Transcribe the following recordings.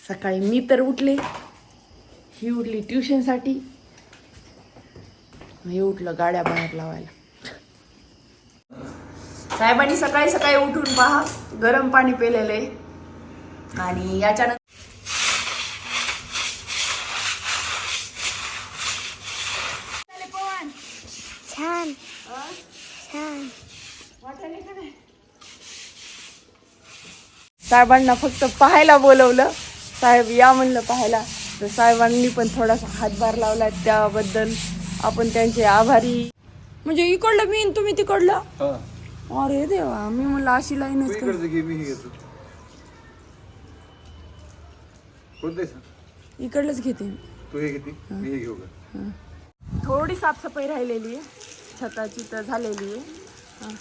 सकाळी मी तर उठले. ही उठली ट्युशनसाठी हे उठलं गाड्या बाहेर लावायला. साहेबांनी सकाळी सकाळी उठून पहा. गरम पाणी पेलेलं आहे. आणि याच्यानंतर छान छान साहेबांना फक्त पाहायला बोलवलं. साहेब या म्हणलं पाहायला. तर साहेबांनी पण थोडासा हातभार लावला त्याबद्दल. आपण त्यांचे आभारी. म्हणजे इकडलं मी आणि तुम्ही तिकडलं? अरे देवा मी म्हणलं अशी लाईनच कर. हे इकडलंच घेते मी. तू हे घेते मी हे घेऊ का थोडी साफसफाई राहिलेली आहे. छताची तर झालेली आहे.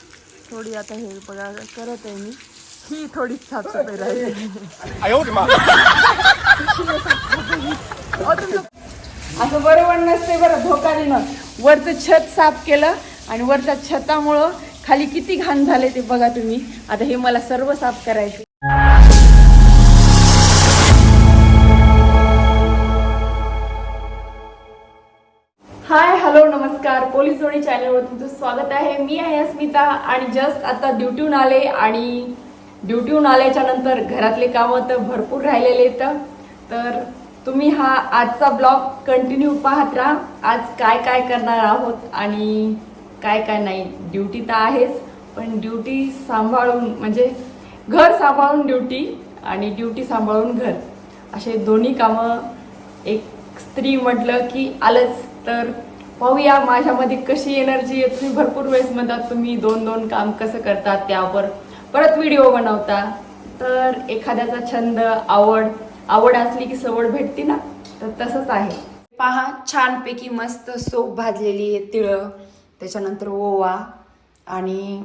थोडी आता हे बघा करत आहे मी. ही थोडी तुमचं- असं बरोबर नसते बरं धोकारीनं वरचं छत साफ केलं आणि वरच्या छतामुळं खाली किती घाण झाले ते बघा तुम्ही. आता हे मला सर्व साफ करायचे. हाय हॅलो नमस्कार. पोलीस जोडी चॅनलवर तुमचं स्वागत आहे. मी आहे अस्मिता आणि जस्ट आता ड्युटीहून आले आणि ड्युटीहून आल्याच्यानंतर घरातले कामं तर भरपूर राहिलेले आहेत. तर तुम्ही हा आजचा ब्लॉग कंटिन्यू पाहत राहा. आज काय काय करणार आहोत आणि काय काय नाही. ड्युटी तर आहेच पण ड्युटी सांभाळून म्हणजे घर सांभाळून ड्युटी आणि ड्युटी सांभाळून घर. असे दोन्ही कामं एक स्त्री म्हटलं की आलंच. तर पाहूया माझ्यामध्ये कशी एनर्जी आहे तुम्ही भरपूर वेळेस म्हणतात तुम्ही दोन दोन काम कसं करतात त्यावर परत व्हिडिओ बनवता. तर एखाद्याचा छंद आवड आवड असली की सवड भेटते ना? तर तसंच आहे. पहा छानपैकी मस्त सोप भाजलेली आहे तिळं त्याच्यानंतर ओवा आणि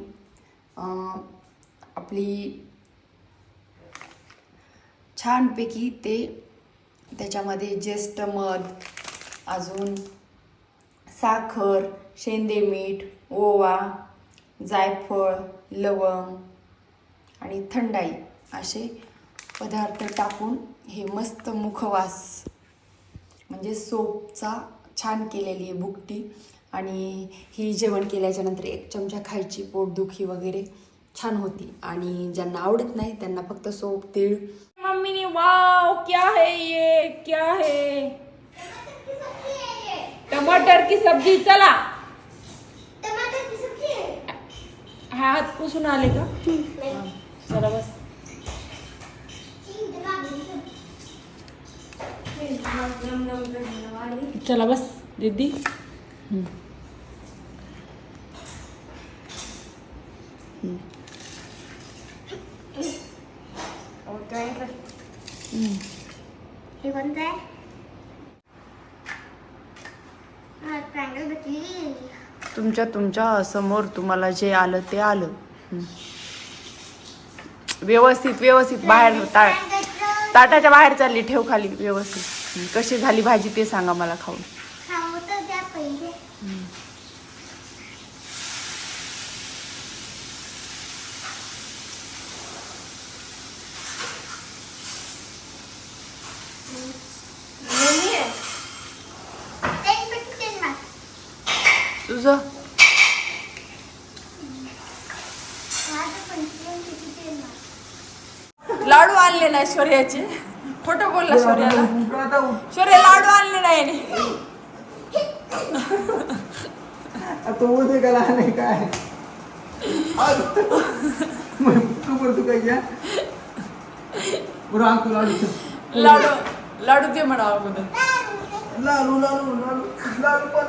आपली छानपैकी ते त्याच्यामध्ये ज्येष्ठ मध अजून साखर शेंदे मीठ ओवा जायफळ लवंग आणि थंडाई असे पदार्थ टाकून हे मस्त मुखवास म्हणजे सोपचा छान केलेली आहे बुकटी. आणि ही जेवण केल्याच्यानंतर एक चमचा खायची पोटदुखी वगैरे छान होती. आणि ज्यांना आवडत नाही त्यांना फक्त सोप तीळ. मम्मी ने वाव क्या है ये? क्या है? टमाटर की सब्जी चला. टमाटर की सब्जी आहे हात पुसून आले का? चला बस. चला बस दीदी. हे कोणतं आहे तुमच्या तुमच्यासमोर तुम्हाला जे आलं ते आलं. व्यवस्थित व्यवस्थित बाहेर ता ताटाच्या बाहेर चालली ठेव खाली व्यवस्थित. कशी झाली भाजी ते सांगा मला खाऊन. नाही शौर्याचे. खोटं बोलला शौर्याला. शौर्य लाडू आणले नाही गेला नाही काय. तू घ्या. बरं लाडू लाडू लाडू दे म्हणा अगोदर. लाडू लाडू लाडू. लाडू पण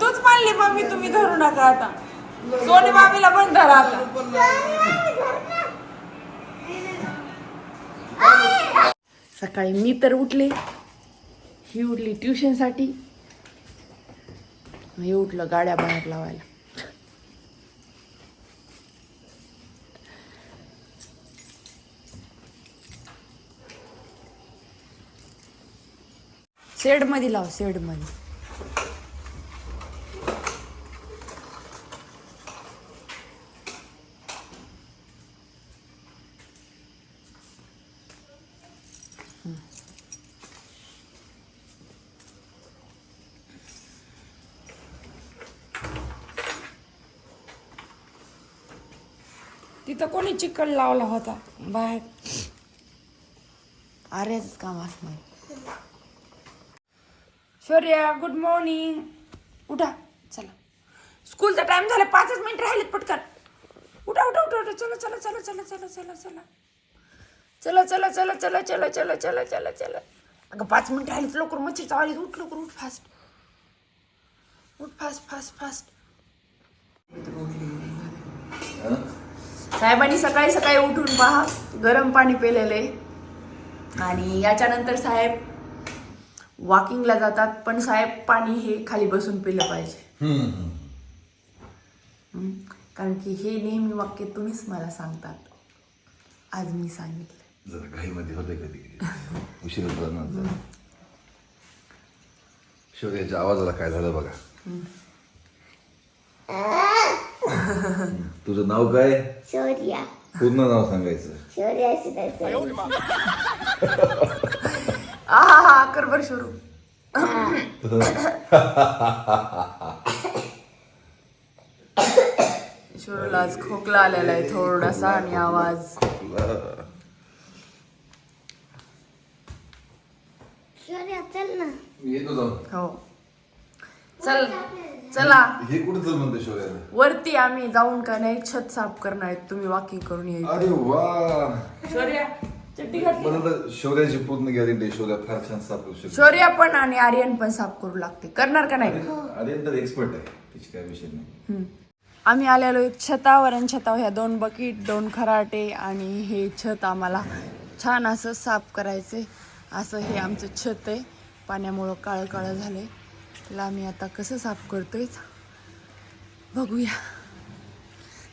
तूच मानली मम्मी तुम्ही धरू नका आता. सोनी मामीला पण धरा सकाळी मी तर उठले. ही उठली ट्युशनसाठी. हे उठलं गाड्या बाहेर लावायला. शेडमध्ये लाव शेडमध्ये. तिथं कोणी चिकन लावला होता बाहेर अरेच काम असं शौर्या गुड मॉर्निंग उठा चला स्कूलचा टाइम झाला पाचच मिनिट राहिलेत पटकन उठा उठा उठा उठा चला चला चला चला चला चला चला चला चला चला चला चला चला चला चला चला अगं पाच मिनिट राहिलेत लवकर मच्छी चावली उठ लवकर उठ फास्ट उठ फास्ट फास्ट फास्ट साहेबांनी सकाळी सकाळी उठून पहा गरम पाणी पेलेलं. आहे आणि याच्यानंतर साहेब वॉकिंगला जातात पण साहेब पाणी हे खाली बसून पिलं पाहिजे. हम्म. कारण की हे नेहमी वाक्य तुम्हीच मला सांगतात. आज मी सांगितलं. जरा घाईमध्ये होते कधी उशीर आवाजाला काय झालं बघा. तुझं नाव काय? शौर्या. पूर्ण नाव सांगायचं. शौर्या आ हा हा कर बर सुरू शुरूला आज खोकला आलेला आहे थोडासा आणि आवाज. शौर्या चल ना. मी येतो जाऊन. हो. चल. चला. हे कुठं चल म्हणते शौर्याला वरती आम्ही जाऊन का नाही छत साफ करणार आहेत. तुम्ही वॉकिंग करून येईल अरे वा. शौर्या चड्डी घातली. मला तर शौर्याची पूर्ण गॅरंटी शौर्या फार छान साफ करू शकतो. शौर्या पण आणि आर्यन पण साफ करू लागते. करणार का नाही? अरे तर एक्सपर्ट आहे तिची काय विषय नाही. हम्म. आम्ही आलेलो एक छतावर आणि छतावर ह्या दोन बकेट दोन खराटे आणि हे छत आम्हाला छान असं साफ करायचे असं हे आमचं छत आहे. पाण्यामुळं काळं काळं झालंय. त्याला आम्ही आता कसं साफ करतोय बघूया.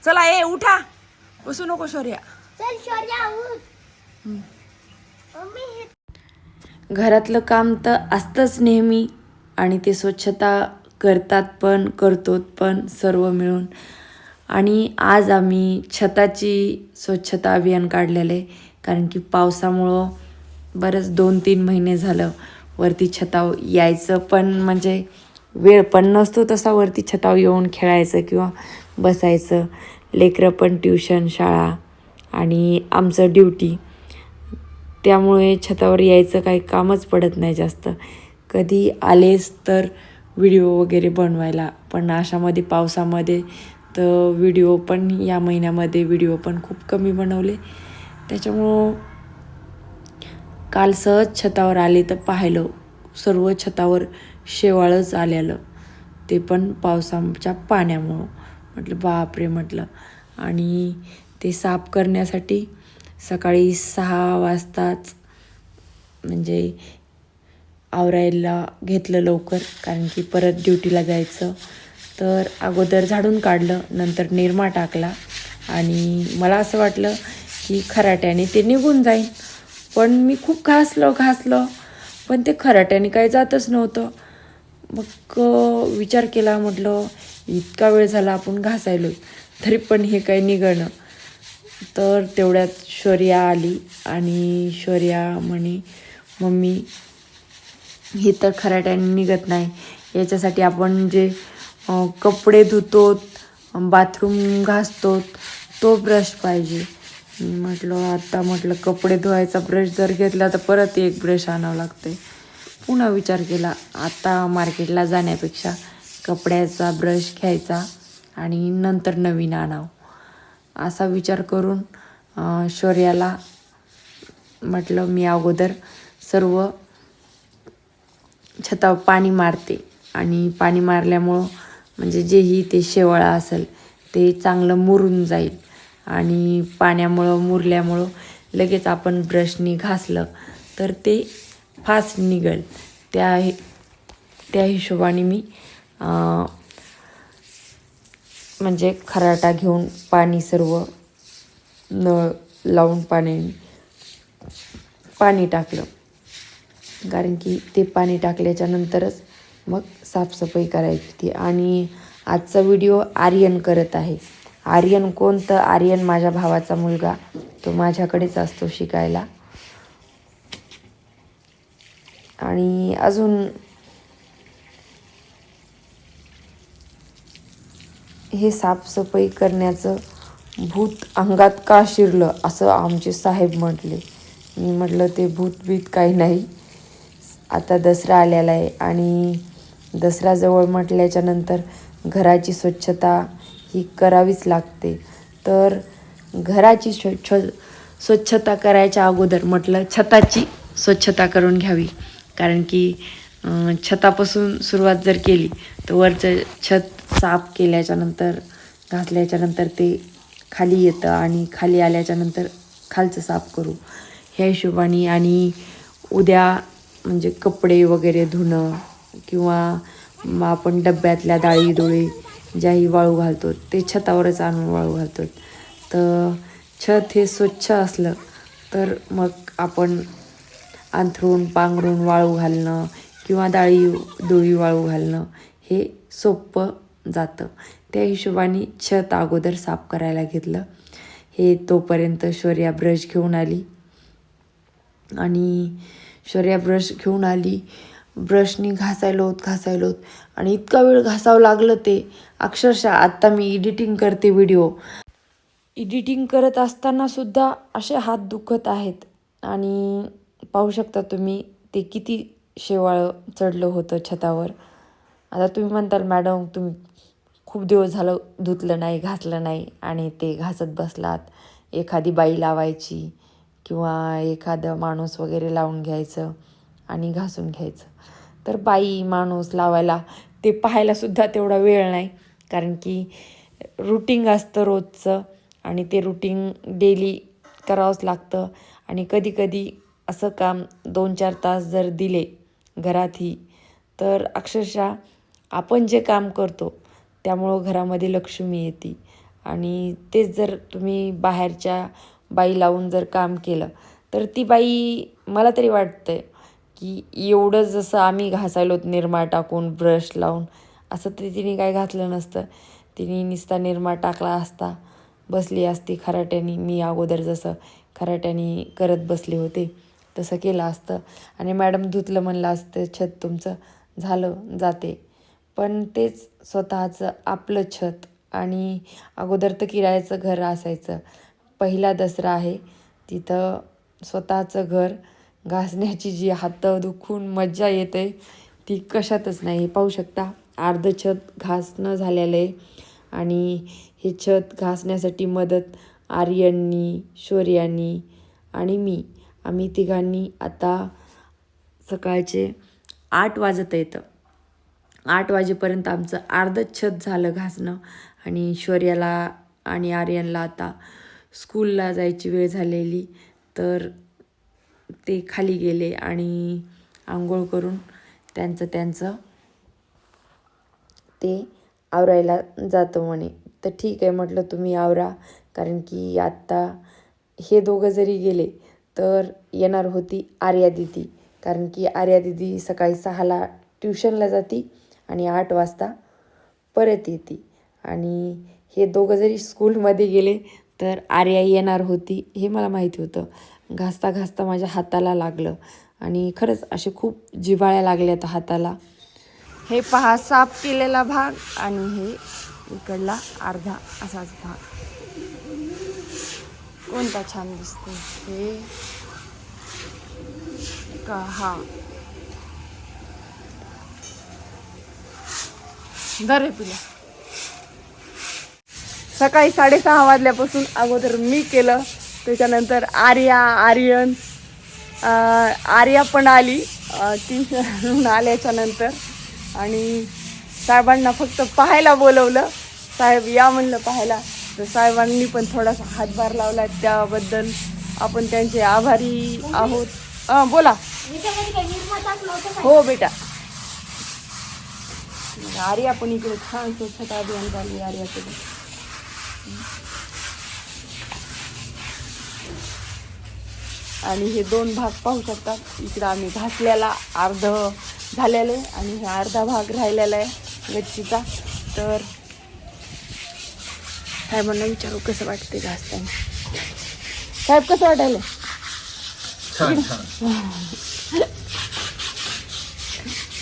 चला ए उठा. बसू नको शौर्या. चल शौर्या उठ. मम्मी घरातलं काम तर असतंच नेहमी आणि ते स्वच्छता करतात पण करतो पण सर्व मिळून. आणि आज आम्ही छताची स्वच्छता अभियान काढलेलं आहे. कारण की पावसामुळं बरंच दोन तीन महिने झालं. वरती छताव यायचं पण म्हणजे वेळ पण नसतो तसा वरती छताव येऊन खेळायचं किंवा बसायचं. लेकरं पण ट्युशन शाळा आणि आमचं ड्युटी. त्यामुळे छतावर यायचं काही कामच पडत नाही जास्त. कधी आलेच तर व्हिडिओ वगैरे बनवायला पण अशामध्ये पावसामध्ये तर व्हिडिओ पण या महिन्यामध्ये व्हिडिओ पण खूप कमी बनवले. त्याच्यामुळं काल सहज छतावर आले तर पाहिलं. सर्व छतावर शेवाळच आलेलं. ते पण पावसाच्या पाण्यामुळं. म्हटलं बापरे म्हटलं. आणि ते साफ करण्यासाठी सकाळी सहा वाजताच म्हणजे आवरायला घेतलं लवकर कारण की परत ड्युटीला जायचं. तर अगोदर झाडून काढलं नंतर निरमा टाकला. आणि मला असं वाटलं की खराट्याने ते निघून जाईल पण मी खूप घासलं घासलं. पण ते खराट्याने काही जातच नव्हतं. मग विचार केला म्हटलं इतका वेळ झाला आपण घासायलो तरी पण हे काही निघणं तर तेवढ्यात शौर्या आली आणि शौर्या म्हणे मम्मी हे तर खराट्याने निघत नाही. याच्यासाठी आपण जे कपडे धुतो बाथरूम घासतो तो ब्रश पाहिजे. म्हटलं आता म्हटलं कपडे धुवायचा ब्रश जर घेतला तर परत एक ब्रश आणावं लागते पुन्हा विचार केला आता मार्केटला जाण्यापेक्षा कपड्याचा ब्रश घ्यायचा आणि नंतर नवीन आणावं. असा विचार करून शौर्याला म्हटलं मी अगोदर सर्व छतावर पाणी मारते आणि पाणी मारल्यामुळं म्हणजे जेही ते शेवाळा असेल ते चांगलं मुरून जाईल. आणि पाण्यामुळं मुरल्यामुळं लगेच आपण ब्रशनी घासलं तर ते फास्ट निघेल. त्या हि- त्या हिशोबाने मी म्हणजे खराटा घेऊन पाणी सर्व नळ लावून पाणी पाणी टाकलं. कारण की ते पाणी टाकल्याच्या नंतरच मग साफसफाई करायची होती. आणि आजचा व्हिडिओ आर्यन करत आहे. आर्यन कोण तर आर्यन माझ्या भावाचा मुलगा. तो माझ्याकडेच असतो शिकायला. आणि अजून हे साफसफाई करण्याचं भूत अंगात का शिरलं असं आमचे साहेब म्हटले. मी म्हटलं ते भूतबीत काही नाही. आता दसरा आलेला आहे. आणि दसरा जवळ म्हटल्याच्या नंतर घराची स्वच्छता ही करावीच लागते. तर घराची स्वच्छ स्वच्छता करायच्या अगोदर म्हटलं छताची स्वच्छता करून घ्यावी. कारण की छतापासून सुरुवात जर केली तर वरचं छत साफ केल्याच्यानंतर घासल्याच्यानंतर ते खाली येतं आणि खाली आल्याच्यानंतर खालचं साफ करू. ह्या हिशोबाने आणि उद्या म्हणजे कपडे वगैरे धुणं किंवा मग आपण डब्यातल्या डाळी डोळे ज्याही वाळू घालतो ते छतावरच आणून वाळू घालतो तर छत हे स्वच्छ असलं तर मग आपण अंथरून पांघरून वाळू घालणं किंवा डाळी डोळी वाळू घालणं हे सोपं जातं. त्या हिशोबाने छत अगोदर साफ करायला घेतलं. हे तोपर्यंत शौर्या ब्रश घेऊन आली. आणि शौर्या ब्रश घेऊन आली. ब्रशनी घासायलो होत घासायलो होत आणि इतका वेळ घासावं लागलं ते. अक्षरशः आत्ता मी एडिटिंग करते व्हिडिओ एडिटिंग करत असताना सुद्धा असे हात दुखत आहेत. आणि पाहू शकता तुम्ही ते किती शेवाळ चढलं होतं छतावर. आता तुम्ही म्हणताल मॅडम तुम्ही खूप दिवस झालं धुतलं नाही घासलं नाही आणि ते घासत बसलात. एखादी बाई लावायची किंवा एखादं माणूस वगैरे लावून घ्यायचं आणि घासून घ्यायचं. तर बाई माणूस लावायला ते पाहायलासुद्धा तेवढा वेळ नाही. कारण की रुटीन असतं रोजचं आणि ते रुटीन डेली करावंच लागतं. आणि कधी कधी असं काम दोन चार तास जर दिले घरातही तर अक्षरशः आपण जे काम करतो त्यामुळं घरामध्ये लक्ष्मी येते. आणि तेच जर तुम्ही बाहेरच्या बाई लावून जर काम केलं तर ती बाई मला तरी वाटतंय की एवढं जसं आम्ही घासायलो निरमा टाकून ब्रश लावून असं तरी तिने काय घातलं नसतं. तिने नुसता निरमा टाकला असता बसली असती खराट्यानी मी अगोदर जसं खराट्यानी करत बसले होते तसं केलं असतं. आणि मॅडम धुतलं म्हणलं असतं छत तुमचं झालं जाते. पण तेच स्वतःचं आपलं छत आणि अगोदर तर किरायाचं घर असायचं. पहिला दसरा आहे तिथं स्वतःचं घर घासण्याची जी हातं दुखून मज्जा येते ती कशातच नाही. पाहू शकता अर्ध छत घासणं झालेलं आहे आणि हे छत घासण्यासाठी मदत आर्यननी शौर्यानी आणि मी. आम्ही तिघांनी आता सकाळचे आठ वाजत येतं आठ वाजेपर्यंत आमचं अर्ध छत झालं घासणं आणि शौर्याला आणि आर्यनला आता स्कूलला जायची वेळ झालेली. तर ते खाली गेले आणि आंघोळ करून त्यांचं त्यांचं ते आवरायला जातं म्हणे. तर ठीक आहे म्हटलं तुम्ही आवरा कारण की आत्ता हे दोघं जरी गेले तर येणार होती आर्या दिदी. कारण की आर्या दिदी सकाळी सहाला ट्युशनला जाती आणि आठ वाजता परत येते. आणि हे दोघं जरी स्कूलमध्ये गेले तर आर्या येणार होती हे मला माहिती होतं. घासता घासता माझ्या हाताला लागलं. आणि खरंच असे खूप जिव्हाळ्या लागल्या त्या हाताला. हे पहा साफ केलेला भाग आणि हे इकडला अर्धा असाच भाग. कोणता छान दिसतो हे? का? हा. दर पिला सकाळी साडेसहा वाजल्यापासून अगोदर मी केलं. त्याच्यानंतर आर्या आर्यन आर्या पण आली. ती आल्याच्यानंतर आणि साहेबांना फक्त पाहायला बोलवलं. साहेब या म्हणलं पाहायला. तर साहेबांनी पण थोडासा हातभार लावला त्याबद्दल. आपण त्यांचे आभारी आहोत. बोला. हो बेटा. आर्या पण इकडे छान स्वच्छता अभियान चालू आर्याकडे आणि हे दोन भाग पाहू शकतात. इकडं आम्ही घासल्याला अर्ध झालेलं आहे आणि हे अर्धा भाग राहिलेला आहे गच्चीचा. तर साहेबांना विचारू कसं वाटते घासताना? साहेब कसं वाटायला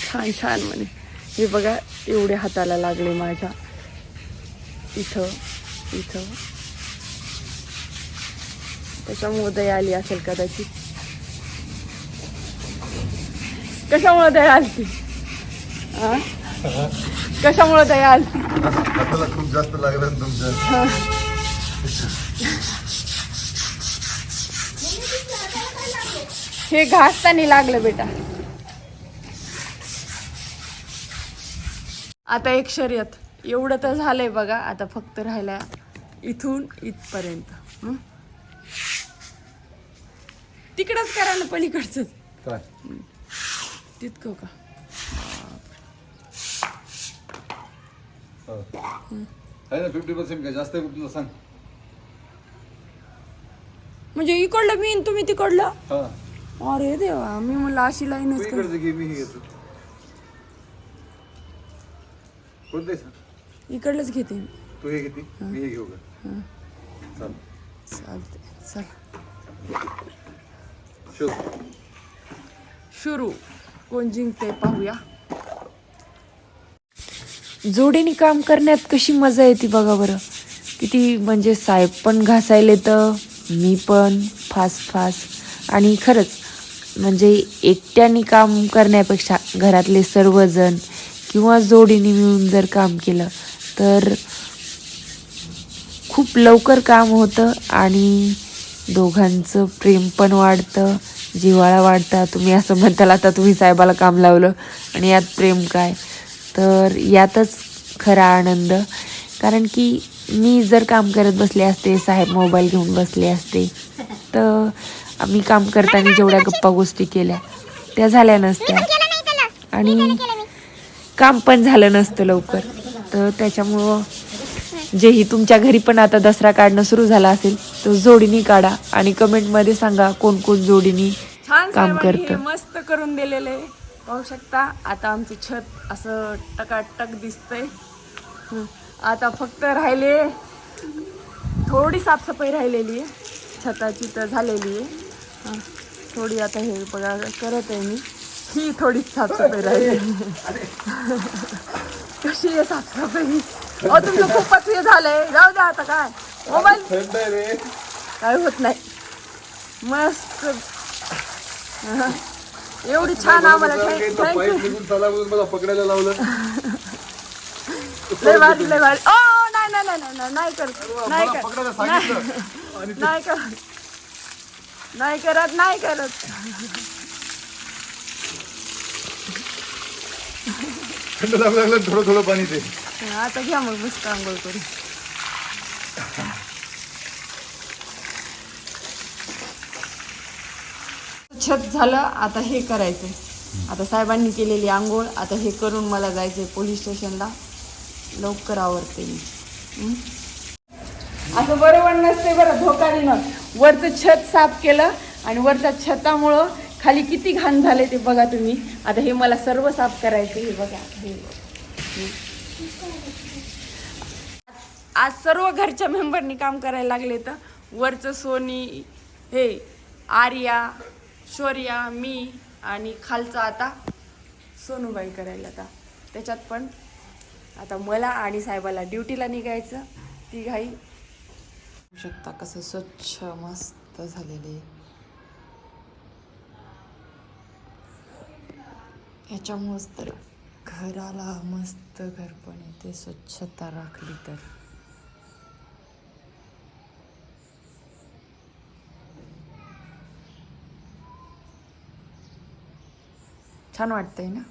छान छान. म्हणे. हे बघा एवढे हाताला लागले माझ्या. इथं इथं. त्याच्यामुळे दया आली असेल कदाचित? कशामुळे दया आली ती आ? कशामुळे दया आली ती हाताला खूप जास्त लागलं ना तुमच्या. हे घासताना लागलं बेटा. आता एक शर्यत. एवढं तर झालंय बघा. आता फक्त राहिला इथून इथपर्यंत? तिकडंच करा ना पलीकडचं. काय? तितकं का? आहे ना फिफ्टी पर्सेंट काय जास्त आहे सांग. म्हणजे इकडलं मी आणि तुम्ही तिकडलं? हा. अरे देवा मी म्हणलं अशी तू लाईनच कर. इकडचं घे मी हे घेतो. कोणते सांग? इकडलंच घेते मी. तू हे घेते मी हे घेऊ का? चाल. चालते चल. शुरू. सुरू कोण जिंकते पाहूया. जोडीने काम करण्यात कशी मजा येते बघा बरं. किती म्हणजे साहेब पण घासायले तर मी पण फास्ट फास्ट. आणि खरंच म्हणजे एकट्याने काम करण्यापेक्षा घरातले सर्वजण किंवा जोडीने मिळून जर काम केलं तर खूप लवकर काम होतं आणि दोघांचं प्रेम पण वाढतं. जिव्हाळा वाढता तुम्ही असं म्हणताल आता तुम्ही साहेबाला काम लावलं. आणि यात प्रेम काय? तर यातच खरा आनंद. कारण की मी जर काम करत बसले असते साहेब मोबाईल घेऊन बसले असते तर आम्ही काम करताना जेवढ्या गप्पा गोष्टी केल्या त्या झाल्या नसत्या. आणि काम पण झालं नसतं लवकर. तर त्याच्यामुळं जेही तुमच्या घरी पण आता दसरा काढणं सुरू झाला असेल तर जोडीनी काढा आणि कमेंटमध्ये सांगा कोण कोण जोडीनी काम करतं. मस्त करून दिलेलं. आहे पाहू शकता आता आमचं छत असं टकाटक दिसतंय. हं. आता फक्त राहिले थोडी साफसफाई राहिलेली आहे. छताची तर झालेली आहे. थोडी आता हे बघा करत आहे मी. ही थोडी साफसफाई राहिली. कशी आहे साफसफाई? अहो तुमचं खूपच हे झालंय. जाऊ द्या आता काय. मोबाईल थंड आहे रे. काय होत नाही. मस्त. हा. एवढी छान आम्हाला थँक्यू पाईप निघून चला म्हणून मला पकडायला लावलं. लय भारी लय भारी. ओ नाही नाही नाही नाही नाही करत. नाही मला करत. सांगितलं. आणि नाही करत. नाही करत नाही करत. थंड लागू लागलं थोडं थोडं पाणी ते. आता घ्या मग मस्त आंघोळ करून. छत झालं आता हे करायचं. आता साहेबांनी केलेली आंघोळ आता हे करून मला जायचंय पोलीस स्टेशनला लवकर आवडते मी. असं बरोबर नसते बरं धोकानीनं. वरचं छत साफ केलं आणि वरच्या छतामुळं खाली किती घाण झाले ते बघा तुम्ही. आता हे मला सर्व साफ करायचं हे बघा. हे. आज सर्व घरच्या मेंबरनी काम करायला लागले तर वरचं सोनी हे आर्या शौर्या मी आणि खालचं आता सोनूबाई करायला आता. त्याच्यात पण आता मला आणि साहेबाला ड्युटीला निघायचं. ती घाई शकता कसं स्वच्छ मस्त झालेले. ह्याच्यामुळेच तर घराला मस्त घरपण येते स्वच्छता राखली तर. छान वाटतंय ना?